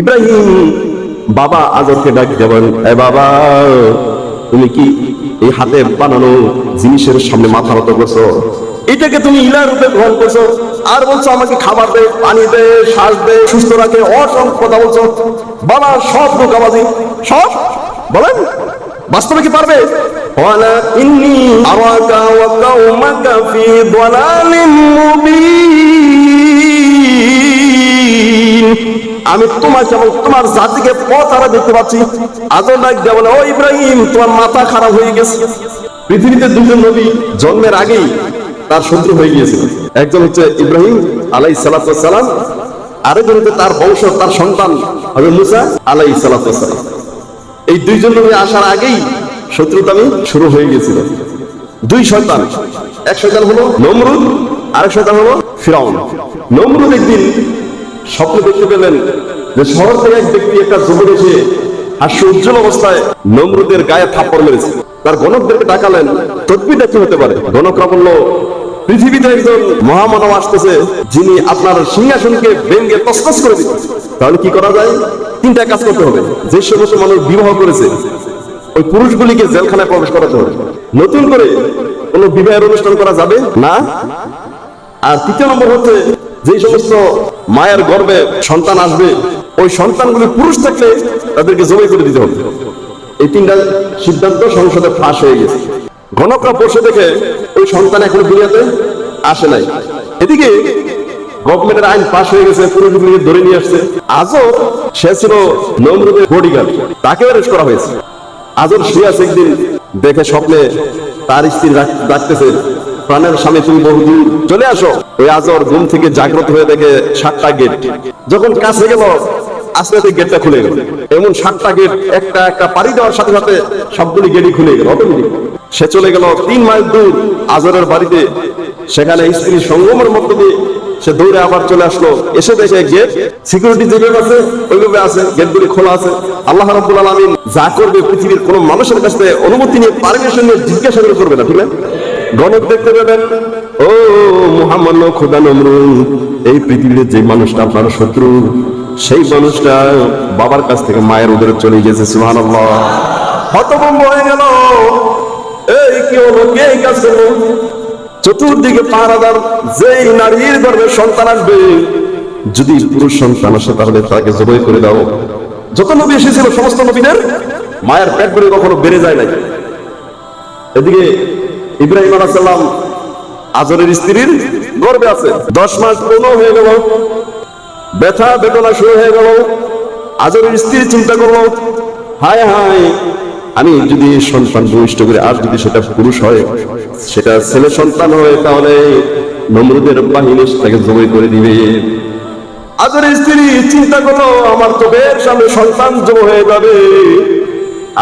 ইব্রাহিম, বাবা আজরকে ডাক যেমন এ বাবা, তুমি কি এই হাতে বানানো জিনিসের সামনে মাথা নত করছ? এটাকে তুমি ইলা রূপে গ্রহণ করছ? আর বলছো, আমাকে খাবার দে, পানি দে, শ্বাস দে, সুস্থ রাখে, অসংখ্য কথা বলছো। বাবা, সব লোকাবাজি সব? বলেন, বাস্তবে কি পারবে? আরাকা আমি তোমাকে এবং তোমার জাতিকে পথ হারা দেখতে পাচ্ছি। আজও ডাক দেওয়া বলে ও ইব্রাহিম, তোমার মাথা খারাপ হয়ে গেছে। পৃথিবীতে দুজন নবী জন্মের আগেই তার শত্রু হয়ে গিয়েছিল। একজন হচ্ছে ইব্রাহিম আলাই সালাম, আরেকজন হচ্ছে তার বংশ, তার সন্তান হবে মুসা আলাই সালাম। এই দুইজন নবী আসার আগেই শত্রুতামি শুরু হয়ে গিয়েছিল। দুই শয়তান এক শয়তান হলো নমরুদ, আরেক শয়তান হলো ফিরাউন। নমরুদ একদিন স্বপ্ন দেখতে পেলেন যে শহর থেকে এক ব্যক্তি একটা যুবক এসে হাস্য উজ্জ্বল অবস্থায় নমরুদের গায়ে থাপ্পড় মেরেছে। তার গণকদেরকে ডাকালেন। তদ্বিটা কি হতে পারে? গণকরা বলল পৃথিবীতে একজন মহামানব আসতেছে যিনি আপনার সিংহাসনকে ভেঙ্গে তসতস করে দিবে তাহলে কি করা যায়? তিনটা কাজ করতে হবে। যে সমস্ত মানুষ বিবাহ করেছে, ওই পুরুষগুলিকে জেলখানায় প্রবেশ করাতে হবে। নতুন করে কোনো বিবাহের অনুষ্ঠান করা যাবে? না? আর তৃতীয় নম্বর হচ্ছে যে সমস্ত মায়ের গর্ভে সন্তান আসবে, ওই সন্তানগুলি পুরুষ থাকলে তাদেরকে জবাই করে দিতে হবে। এই তিনটা সিদ্ধান্ত সংসদে ফাঁস হয়ে গেছে। গণকরা বসে দেখে ওই সন্তান এখন দুনিয়াতে আসে নাই। এদিকে গভর্নমেন্টের আইন পাশ হয়ে গেছে পুরুষগুলিকে ধরে নিয়ে আসছে। আজও সে ছিল নমরুদের বডিগার্ড তাকে অ্যারেস্ট করা হয়েছে। আজর শুয়ে আছে একদিন দেখে স্বপ্নে তার স্ত্রী ডাক- ডাকতেছে প্রাণের স্বামী তুমি বহুদূর চলে আসো। ওই আজর ঘুম থেকে জাগ্রত হয়ে দেখে সাতটা গেট যখন কাছে গেল, আস্তে গেটটা খুলে গেল। এমন সাতটা গেট একটা একটা পাড়ি দেওয়ার সাথে সাথে সবগুলি গেটই খুলে গেল সে চলে গেল তিন মাইল দূর আজরের বাড়িতে। সেখানে স্ত্রীর সঙ্গমের মধ্য দিয়ে সে দৌড়ে আবার চলে আসলো। এসে দেখে গেট সিকিউরিটি যেভাবে আছে, ওইভাবে আছে। গেটগুলি খোলা আছে। আল্লাহ রাব্বুল আলামিন যা করবে পৃথিবীর কোন মানুষের কাছে অনুমতি নিয়ে পারমিশন নিয়ে জিজ্ঞাসা করে করবে না, ঠিক আছে গণক দেখতে পেলেন ও মুহাম্মদ খোদা নমরুদ এই পৃথিবীর যে মানুষটা আপনার শত্রু, সেই মানুষটা বাবার কাছ থেকে মায়ের উদরে চলে গেছে, সুবহানাল্লাহ। হতভম্ব হয়ে গেল। এই কি হলো? কে কাজ চতুর্দিকে পাহারাদার, যেই নারীর গর্ভে সন্তান আসবে, যদি পুরুষ সন্তান আসে, তাহলে তাকে জবাই করে দাও। যত নবী এসেছিল, সমস্ত নবীদের মায়ের পেট করে কখনো বেড়ে যায় নাই। এদিকে ইব্রাহিম আলাহাল্লাম আজরের স্ত্রীর গর্বে আছে। দশ মাস পূর্ণ হয়ে গেল। ব্যথা, বেদনা শুরু হয়ে গেল। আজরের স্ত্রী চিন্তা করল, হায় হায়, আমি যদি সন্তান ভূমিষ্ঠ করে, আর যদি সেটা পুরুষ হয়, সেটা ছেলে সন্তান হয়, তাহলে নমরুদের বাহিনী তাকে জমি করে দিবে। আজরের স্ত্রী চিন্তা করল, আমার চোখের সামনে সন্তান জমা হয়ে যাবে।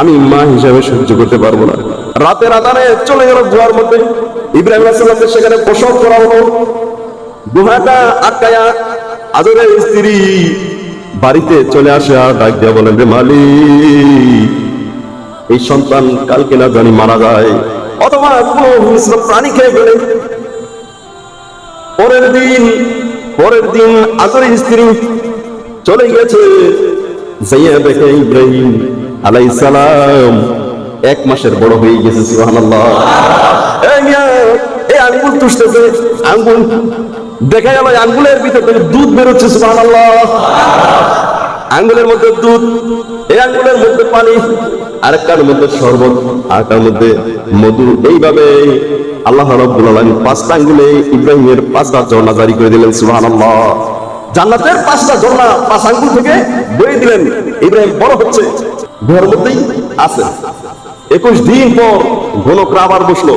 আমি মা হিসাবে সহ্য করতে পারব না। রাতের আধারে চলে গেল গুহার মধ্যে। ইব্রাহিম সেখানে প্রসব করা হলো। গুহাটা আটকায়া আজরের স্ত্রী বাড়িতে চলে আসে আর ডাক দিয়া বলেন রে মালিক, এই সন্তান কালকে না জানি মারা যায়। অথবা কোনো হিংস্র প্রাণী খেয়ে ফেলে। পরের দিন পরের দিন আজরের স্ত্রী চলে গেছে। যাইয়া দেখে ইব্রাহিম এক মাসের বড় হয়ে গেছে, সুবহানাল্লাহ। এই আঙ্গুল তুষতেছে, আঙ্গুল। দেখা গেল আঙ্গুলের ভিতর থেকে দুধ বেরোচ্ছে, সুবহানাল্লাহ। আঙ্গুলের মধ্যে দুধ, এই আঙ্গুলের মধ্যে পানি, আরেকটার মধ্যে শরবত, আরেকটার মধ্যে মধু। এইভাবে আল্লাহ রাব্বুল আলামিন পাঁচটা আঙ্গুলে ইব্রাহিমের পাঁচটা ঝর্ণা জারি করে দিলেন, সুবহানাল্লাহ। জান্নাতের পাঁচটা ঝর্ণা পাঁচ আঙ্গুল থেকে বয়ে দিলেন। ইব্রাহিম বড় হচ্ছে, ঘরের মধ্যেই আছে। একুশ দিন পর ঘনকরা আবার বসল।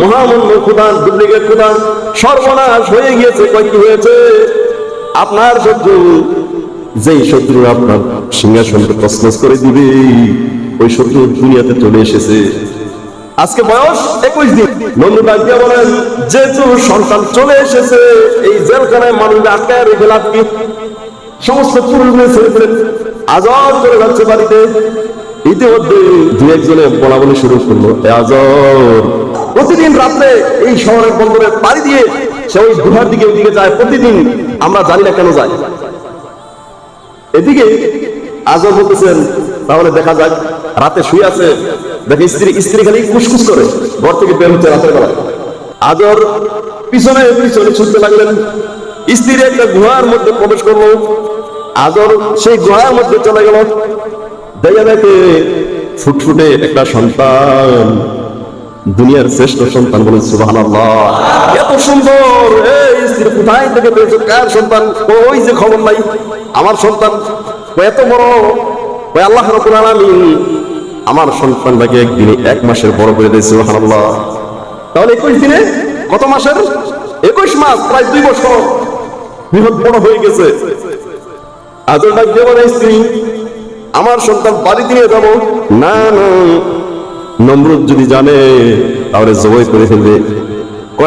মহামন্য খুদান ডুপ্লিকেট খুদান সর্বনাশ হয়ে গিয়েছে কয়েকটি হয়েছে? আপনার শত্রু, যেই শত্রু আপনার সিংহাসনকে তসনস করে দিবে, ওই শত্রু দুনিয়াতে চলে এসেছে। আজকে বয়স একুশ দিন। নন্দু ডাক দিয়া বলেন, যেহেতু সন্তান চলে এসেছে, এই জেলখানায় মানুষ আটকায় রেখে লাভ কি? সমস্ত পুরুষগুলো ছেড়ে ফেলেন আজব চলে যাচ্ছে বাড়িতে। ইতিমধ্যে দু একজনে বলা বলে শুরু করল, "এ প্রতিদিন রাত্রে এই শহরের বন্দরে পাড়ি দিয়ে সে ওই গুহার দিকে ওইদিকে যায়, প্রতিদিন আমরা জানি না কেন যায়। এদিকে আজও বলতেছেন, তাহলে দেখা যাক, রাতে শুয়ে আছে, দেখে স্ত্রী স্ত্রী খালি কুসকুস করে, ঘর থেকে বের হচ্ছে রাতের বেলা আজর পিছনে পিছনে ছুটতে লাগলেন। স্ত্রী একটা গুহার মধ্যে প্রবেশ করল। আজর সেই গুহার মধ্যে চলে গেল। দেখা দেখে ফুটফুটে একটা সন্তান, দুনিয়ার শ্রেষ্ঠ সন্তান বলেন সুবাহ এত সুন্দর, এই স্ত্রী কোথায় থেকে পেয়েছ, কার সন্তান? ওই যে খবর নাই, আমার সন্তান এত বড় ওই আল্লাহ রকুল আলামিন আমার সন্তানটাকে একদিনে এক মাসের বড় করে দিয়েছে সুবহানাল্লাহ। তাহলে একুশ দিনে কত মাসের? একুশ মাস, প্রায় দুই বছর। বৃহৎ বড় হয়ে গেছে। আজল ডাক স্ত্রী আমার সন্তান বাড়িতে নিয়ে যাব। না না। নমরুদ যদি জানে, তাহলে জবাই করে ফেলবে।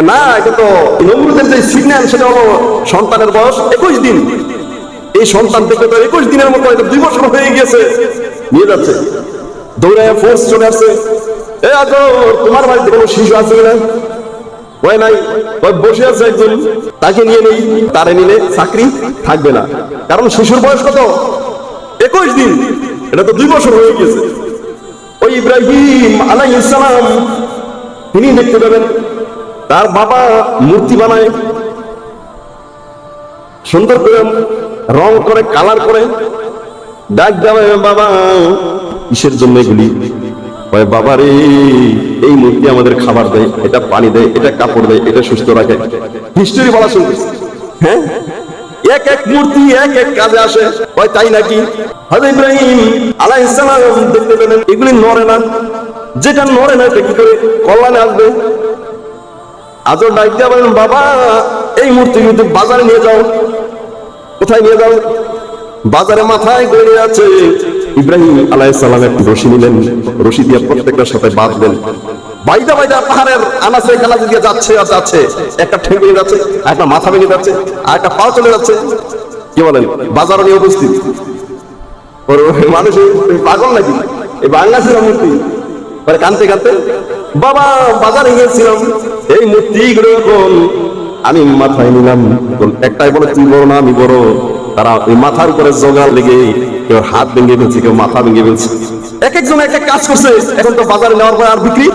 না, এটা তো নমরুদের যে সিগন্যাল সেটা হলো সন্তানের বয়স একুশ দিন। এই সন্তান থেকে তো একুশ দিনের মতো এটা দুই বছর হয়ে গিয়েছে। নিয়ে যাচ্ছে। দৌড়ায় ফোর্স চলে আসছে। এ আজ তোমার বাড়িতে কোনো শিশু আছে কিনা? ওই নাই। ওই বসে আছে একজন। তাকে নিয়ে নেই। তারে নিলে চাকরি থাকবে না। কারণ শিশুর বয়স কত? একুশ দিন, এটা তো দুই বছর হয়ে গেছে ওই ইব্রাহিম আলাই ইসলাম তিনি দেখতে পাবেন, তার বাবা মূর্তি বানায়, সুন্দর করে রং করে, কালার করে, ডাক দেওয়া বাবা, কিসের জন্য এগুলি? বাবা রে, এই মূর্তি আমাদের খাবার দেয়, এটা পানি দেয়, এটা কাপড় দেয়, এটা সুস্থ রাখে। হিস্টোরি বলা শুনতেছি হ্যাঁ? এক এক মূর্তি, এক এক কাজে আসে। হয় তাই নাকি? ইব্রাহিম দেখতে পেলেন, এগুলি নড়ে না। যেটা নড়ে না, এটা কি করে? কল্যাণে আসবে। আজও ডাক বলেন, বাবা, এই মূর্তি কিন্তু বাজারে নিয়ে যাও। কোথায় নিয়ে যাও? বাজারে মাথায় গড়ে আছে। ইব্রাহিম আলাইহিস রশি নিলেন। রশি দিয়ে প্রত্যেকটার সাথে বাঁধলেন। বাইদা বাইদা পাহাড়ের আনাচে কানাচে দিয়ে যাচ্ছে আর যাচ্ছে। একটা ঠেং ভেঙে যাচ্ছে, একটা মাথা ভেঙে যাচ্ছে, আর একটা পা চলে যাচ্ছে। কি বলেন? বাজারে নিয়ে উপস্থিত। মানুষ পাগল নাকি? এই বাংলা ছিল মূর্তি। পরে কানতে কানতে, বাবা, বাজারে গিয়েছিলাম। এই মূর্তি এখন আমি মাথায় নিলাম একটাই বলে, তুই বড় না, আমি বড়। তারা ওই মাথার উপরে জোগাড় লেগে কেউ হাত ভেঙে ফেলছে, কেউ মাথা ভেঙে ফেলছে। এক একজন এক এক কাজ করছে, এখন তো বাজারে নেওয়ার পরে আর বিক্রি?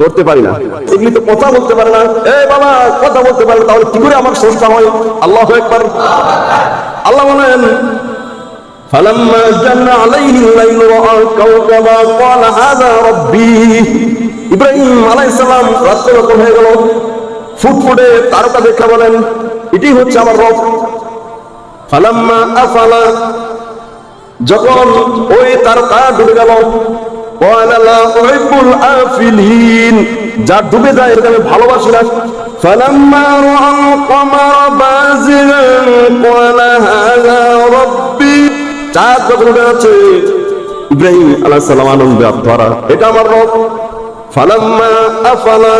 করতে পারি না এগুলি তো কথা বলতে পারে না এ বাবা কথা বলতে পারে না তাহলে কি করে আমার সংস্থা হয় আল্লাহ একবার আল্লাহ বলেন فلما جن عليه الليل راى كوكبا قال هذا ربي ইব্রাহিম আলাইহিস সালাম রাত্রে যখন হয়ে গেল ফুটফুটে তারকা দেখা বলেন এটাই হচ্ছে আমার রব ফালাম্মা আফালা যখন ওই তারকা ডুবে গেল قال لا أحب الآفلين যা ডুবে যায় এটা আমি ভালোবাসি না فلما رأى القمر بازغا قال هذا ربي চাঁদ যখন উঠে যাচ্ছে ইব্রাহিম আলাইহিস সালাম আনন্দে আত্মহারা এটা আমার রব ফালাম্মা আফালা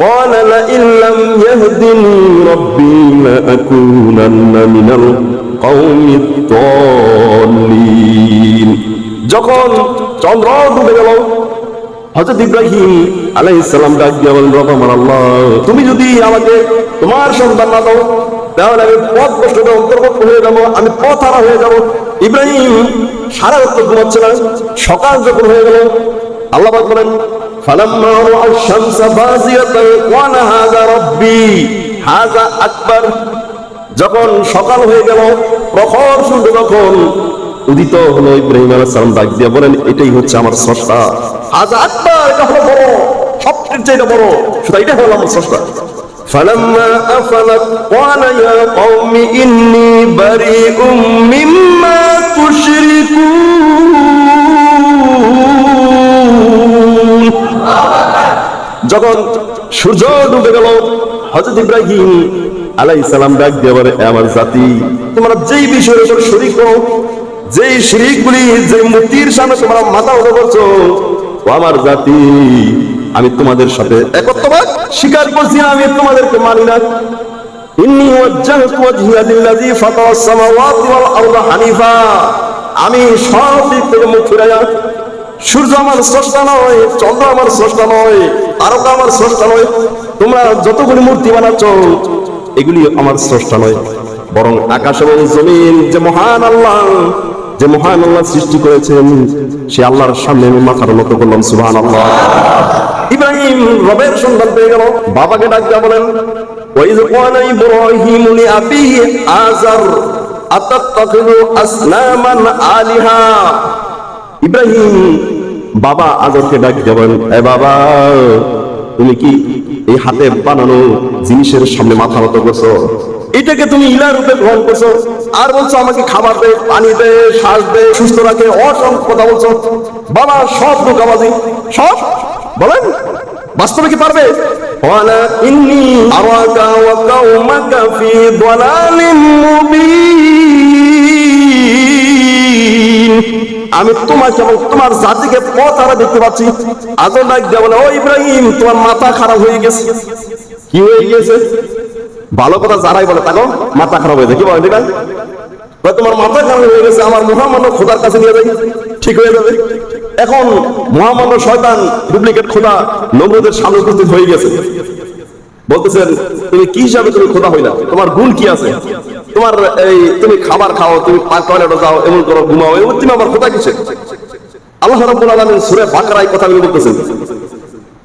قال لئن لم يهدني ربي لأكونن من القوم الضالين যখন চন্দ্র ডুবে গেল, হযরত ইব্রাহিম আলাইহিস সালাম ডাক দিয়ে বলেন আমার আল্লাহ, তুমি যদি আমাকে তোমার সন্তান না দাও, তাহলে আমি পথ কষ্টে অন্তর্ভুক্ত হয়ে যাব, আমি পথ হারা হয়ে যাব। ইব্রাহিম সারা রাত ঘুমাচ্ছে না সকাল যখন হয়ে গেল, আল্লাহ বলেন, ফালাম্মা রাআ শামসা বাজিয়াতান ক্বালা রাব্বি। হাযা আকবার, যখন সকাল হয়ে গেল, প্রখর সূর্য যখন উদিত হলো ইব্রাহিম আলাইহিস সালাম ডাক দিয়ে বলেন এটাই হচ্ছে আমার স্রষ্টা হাযা আকবার এটা হলো বড় সবচেয়ে চাইতে বড় শুধু এটা হলো আমার স্রষ্টা فلما أفلت قال يا قوم إني بريء مما تشركون যখন সূর্য ডুবে গেল হযরত ইব্রাহিম আলাইহিস সালাম ডাক দিয়ে বলে "এ আমার জাতি তোমরা যেই বিষয়ের উপর শরীক করো যেই শিরিকগুলি যে মূর্তির সামনে তোমরা মাথা উঠে করছ, ও আমার জাতি, আমি তোমাদের সাথে একত্ববাদ স্বীকার করছি, আমি তোমাদেরকে মানি না। ইন্নী ওয়াজ্জাহতু ওয়াজহিয়া লিল্লাযী ফাতারাস সামাওয়াতি ওয়াল আরদা হানিফা। আমি সব দিক থেকে মুখ ফিরাইয়া সূর্য আমার স্রষ্টা নয়, চন্দ্র আমার স্রষ্টা নয়, তারকা আমার স্রষ্টা নয়, তোমরা যতগুলি মূর্তি বানাচ্ছ, এগুলি আমার স্রষ্টা নয়, বরং আকাশ এবং জমিন যে মহান আল্লাহ যে মহান আল্লাহ সৃষ্টি করেছেন, সে আল্লাহর সামনে আমি মাথার মতো করলাম সুহান আল্লাহ ইব্রাহিম রবের সন্ধান পেয়ে গেল। বাবাকে ডাকতে বলেন, ওয়াইজ ক্বালা ইব্রাহিম লি আবিহি আযার আতাত্তাখিযু আসনামান আলিহা? ইব্রাহিম বাবা আজরকে ডাকতে বলেন, এ বাবা, তুমি কি এই হাতে বানানো জিনিসের সামনে মাথা মতো করছ? এটাকে তুমি ইলা রূপে গ্রহণ করছ। আর বলছো, আমাকে খাবার দে, পানি দে, শ্বাস দে, সুস্থ রাখে, অসংখ্য কথা বলছো। বাবা, সব লোকাবাজি সব? বলেন। বাস্তবে কি পারবে? আমি তোমাকে এবং তোমার জাতিকে পথ আরও দেখতে পাচ্ছি। আজর ডাক বলে, ও ইব্রাহিম, তোমার মাথা খারাপ হয়ে গেছে। কি হয়ে গেছে? ভালো কথা যারাই বলে তাকে মাথা খারাপ হয়ে যায়। কি বলে তোমার মাথা খারাপ হয়ে গেছে, আমার মহামান্য খোদার কাছে নিয়ে যাই, ঠিক হয়ে যাবে। এখন মহামান্য শয়তান ডুপ্লিকেট খোদা নমরুদের সামনে উপস্থিত হয়ে গেছে। বলতেছেন, তুমি কি হিসাবে তুমি খোদা হইলা? তোমার গুণ কি আছে? তোমার এই, তুমি খাবার খাও, তুমি টয়লেটে যাও, এমন করো, ঘুমাও এমন তুমি আমার খোদা কিসে? আল্লাহ রাব্বুল আলামিন সূরা বাকারায় কথা বলতেছেন।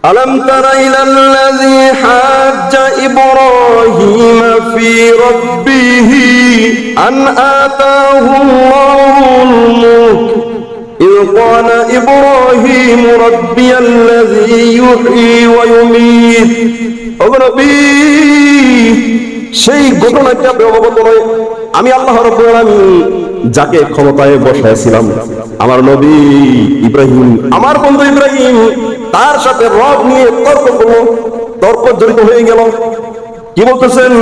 ألم تر إلى الذي حاج إبراهيم في ربه أن آتاه الله الملك إذ قال إبراهيم ربي الذي يحيي ويميت অগনবী সেই ঘটনাকে আপনি অবগত নয় আমি আল্লাহ রব্বুল যাকে ক্ষমতায় বসাইছিলাম, আমার নবী ইব্রাহিম, আমার বন্ধু ইব্রাহিম, তার সাথে রব নিয়ে তর্ক করল, তর্ক জড়িত হয়ে গেল। কি বলতেছেন?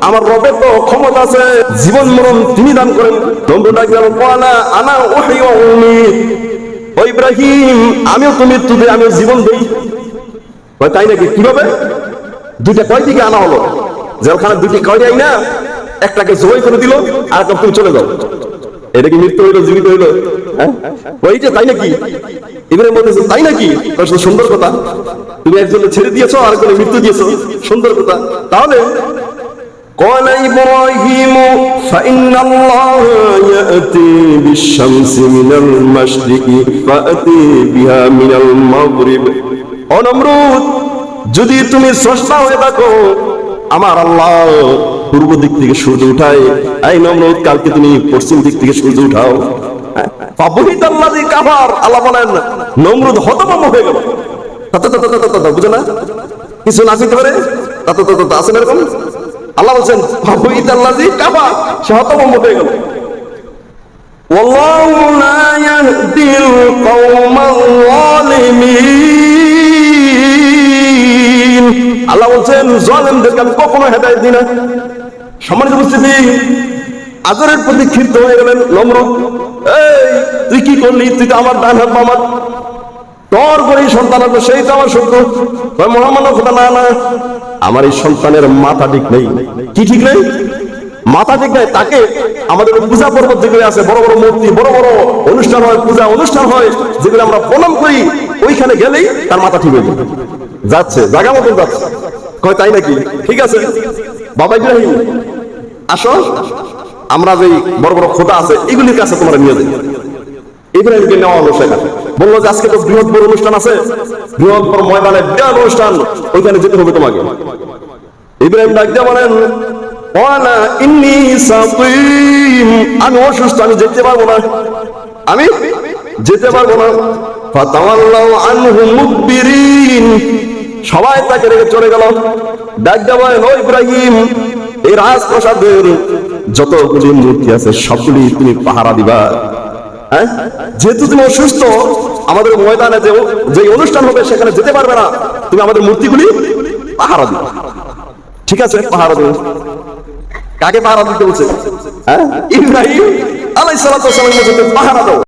আমার আছে, জীবন মরণ দান করেন। ইব্রাহিম, আমিও তো দিই আমিও জীবন দিই। তাই নাকি কিভাবে দুইটা কয় দিকে আনা হলো জেলখানা দুটি কয় দেয় না একটাকে জয় করে দিল আর একটা তুমি চলে যাও এটা কি মৃত্যু হইলো জীবিত হইলো হ্যাঁ ওই যে তাই নাকি ইব্রাহিম বলতেছে তাই নাকি কয়, সুন্দর কথা তুমি একজনে ছেড়ে দিয়েছো আর একজনে মৃত্যু দিয়েছো সুন্দর কথা তাহলে قال إبراهيم فإن الله يأتي بالشمس من المشرق فأتي بها من المغرب অনমরুদ যদি তুমি স্রষ্টা হয়ে থাকো আমার আল্লাহ পূর্ব দিক থেকে সূর্য উঠায় এই নমরুদ কালকে তুমি পশ্চিম দিক থেকে সূর্য উঠাও ফাবহিত আল্লাযী কাফার আল্লাহ বলেন নমরুদ হতভম্ব হয়ে গেল তা তা তা তা তা তা তা, বুঝো না কিছু না শিখতে পারে তা তো তো তো আছে না এরকম আল্লাহ বলছেন ফাবহিত আল্লাযী কাফার সে হতভম্ব হয়ে গেল والله لا يهدي القوم الظالمين আল্লাহ বলছেন, জালেমদেরকে আমি কখনো হেদায়েত দিই না। সম্মানিত উপস্থিতি প্রতি ক্ষিপ্ত হয়ে গেলেন নমরুদ এই, তুই কি করলি? তুই তো আমার ডান হাত আমার করে সন্তান সেই তো আমার মহামান্য না না, আমার এই সন্তানের মাথা ঠিক নেই। কি ঠিক নেই? মাথা ঠিক নাই, তাকে আমাদের পূজা পর্বত যেগুলো আছে, বড় বড় মূর্তি, বড় বড় অনুষ্ঠান হয়, পূজা অনুষ্ঠান হয়, যেগুলো আমরা প্রণাম করি, ওইখানে গেলেই তার মাথা ঠিক হয়ে যাবে। যাচ্ছে জায়গা মতন যাচ্ছে। কয়, তাই নাকি? ঠিক আছে। বাবা ইব্রাহিম আসো। আমরা যে বড় বড় খোদা আছে, এগুলির কাছে তোমরা নিয়ে যাই ইব্রাহিমকে নেওয়া হলো সেখানে। বলল যে, আজকে তো অনুষ্ঠান আছে। বৃহৎ ময়দানে বিরাট অনুষ্ঠান। ওইখানে যেতে হবে তোমাকে। ইব্রাহিম ডাক দিয়ে বলেন আমি অসুস্থ, আমি যেতে পারব না। আমি যেতে পারব না। ফাতাওয়াল্লাহু আনহু মুদবিরিন সবাই তাকে রেখে চলে গেল। ডাক ইব্রাহিম। এই রাজপ্রাসাদের যতগুলি মূর্তি আছে, সবগুলি তুমি পাহারা দিবা। হ্যাঁ? যেহেতু তুমি অসুস্থ, আমাদের ময়দানে যে যে অনুষ্ঠান হবে সেখানে যেতে পারবে না। তুমি আমাদের মূর্তিগুলি পাহারা দিবা ঠিক আছে, পাহারা দেবো কাকে পাহারা দিতে বলছে? হ্যাঁ? ইব্রাহিম আলাইহিস সালাতু ওয়াস পাহারা দাও।